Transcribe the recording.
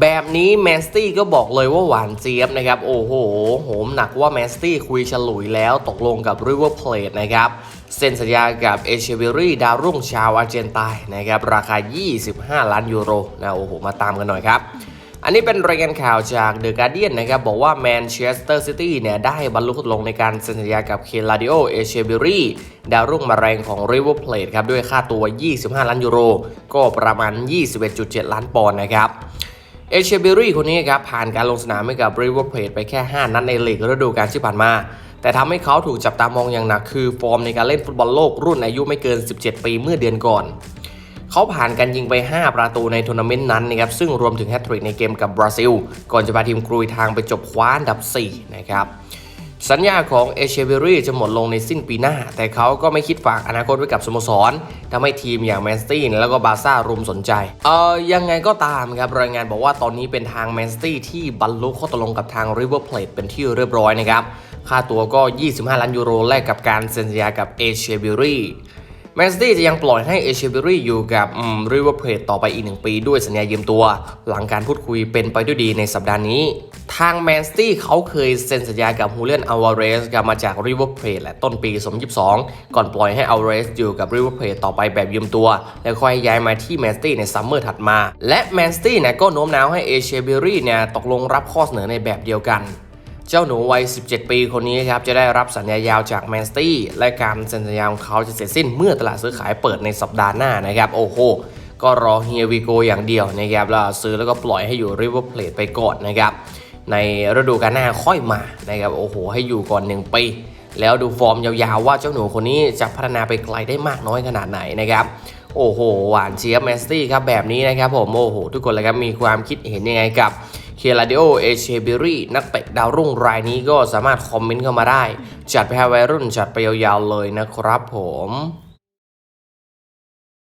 แบบนี้แมสตี้ก็บอกเลยว่าหวานเจี๊ยบนะครับ โอ้โหโหมหนักว่าแมสตี้คุยฉลุยแล้วตกลงกับริเวอร์เพลทนะครับเซ็นสัญญากับเอเชเบรี่ดาวรุ่งชาวอาร์เจนตายนะครับ ราคา 25 ล้านยูโรนะโอ้โห มาตามกันหน่อยครับ อันนี้เป็นรายงานข่าวจากเดอะการ a เดียนนะครับ บอกว่าแมนเชสเตอร์ซิตี้เนี่ย ได้บรรลุลงในการเซ็นสัญญากับเคลาดิโอเอเชเบรีดาวรุ่งมาแรงของริเวอร์เพลทครับ ด้วยค่าตัว 25 ล้านยูโร ก็ประมาณ 21.7 ล้านปอนด์นะครับ เอเชเบรี่คนนี้ครับผ่านการลงสนามให้กับริเวอร์เพลทไปแค่ 5 นัดในลีกฤดูกาลที่ผ่านมา แต่ทำให้เขาถูกจับตามองอย่างหนักคือฟอร์มในการเล่นฟุตบอลโลกรุ่นอายุไม่เกิน 17 ปีเมื่อเดือนก่อน เขาผ่านการยิงไป 5 ประตูในทัวร์นาเมนต์นั้นนะครับซึ่งรวมถึงแฮตทริกในเกมกับบราซิล ก่อนจะพาทีมกรุยทางไปจบคว้าอันดับ 4 นะครับ สัญญาของเอเชเบรี่จะหมดลงในสิ้นปีหน้า แต่เขาก็ไม่คิดฝากอนาคตไว้กับสโมสรทำให้ทีมอย่างแมนสตี้แล้วก็บาซ่ารุมสนใจ เอ่อ ยังไงก็ตามครับ รายงานบอกว่าตอนนี้เป็นทางแมนสตี้ที่บรรลุข้อตกลงกับทางริเวอร์เพลตเป็นที่เรียบร้อยนะครับ ค่าตัวก็ 25 ล้านยูโรแลกกับการเซ็นสัญญากับเอเชเบรี่ แมนซิตี้จะยังปล่อยให้เอเชเบรี่อยู่กับริเวอร์เพลทต่อไปอีกหนึ่งปีด้วยสัญญายืมตัว หลังการพูดคุยเป็นไปด้วยดีในสัปดาห์นี้ ทางแมนซิตี้เขาเคยเซ็นสัญญากับฮูเลียนอัลวาเรสกับมาจากริเวอร์เพลทและต้นปี 2022 ก่อนปล่อยให้อัลวาเรสอยู่กับริเวอร์เพลทต่อไปแบบยืมตัว แล้วค่อยย้ายมาที่แมนซิตี้ในซัมเมอร์ถัดมา และแมนซิตี้เนี่ยก็โน้มน้าวให้เอเชเบรี่เนี่ยตกลงรับข้อเสนอในแบบเดียวกัน เจ้าหนูวัย 17 ปีคนนี้ครับจะได้รับสัญญายาวจากแมนสตี้และการเซ็นสัญญาของเขาจะเสร็จสิ้นเมื่อตลาดซื้อขายเปิดในสัปดาห์หน้านะครับ โอ้โห ก็รอเฮียวีโกอย่างเดียวนะครับแล้วซื้อแล้วก็ปล่อยให้อยู่ริเวอร์เพลทไปก่อนนะครับ ในฤดูกาลหน้าค่อยมานะครับโอ้โห ให้อยู่ก่อน 1 ปี แล้วดูฟอร์มยาวๆว่าเจ้าหนูคนนี้จะพัฒนาไปไกลได้มากน้อยขนาดไหนนะครับโอ้โหหวานเจี๊ยบแมนสตี้ครับแบบนี้นะครับผมโอ้โหทุกคนเลยครับมีความคิดเห็นยังไงกับ เคลาดิโอเอเชเบรี่นักเตะดาวรุ่งรายนี้ก็สามารถคอมเมนต์เข้ามาได้ จัดไปให้วัยรุ่นจัดไปยาวๆเลยนะครับผม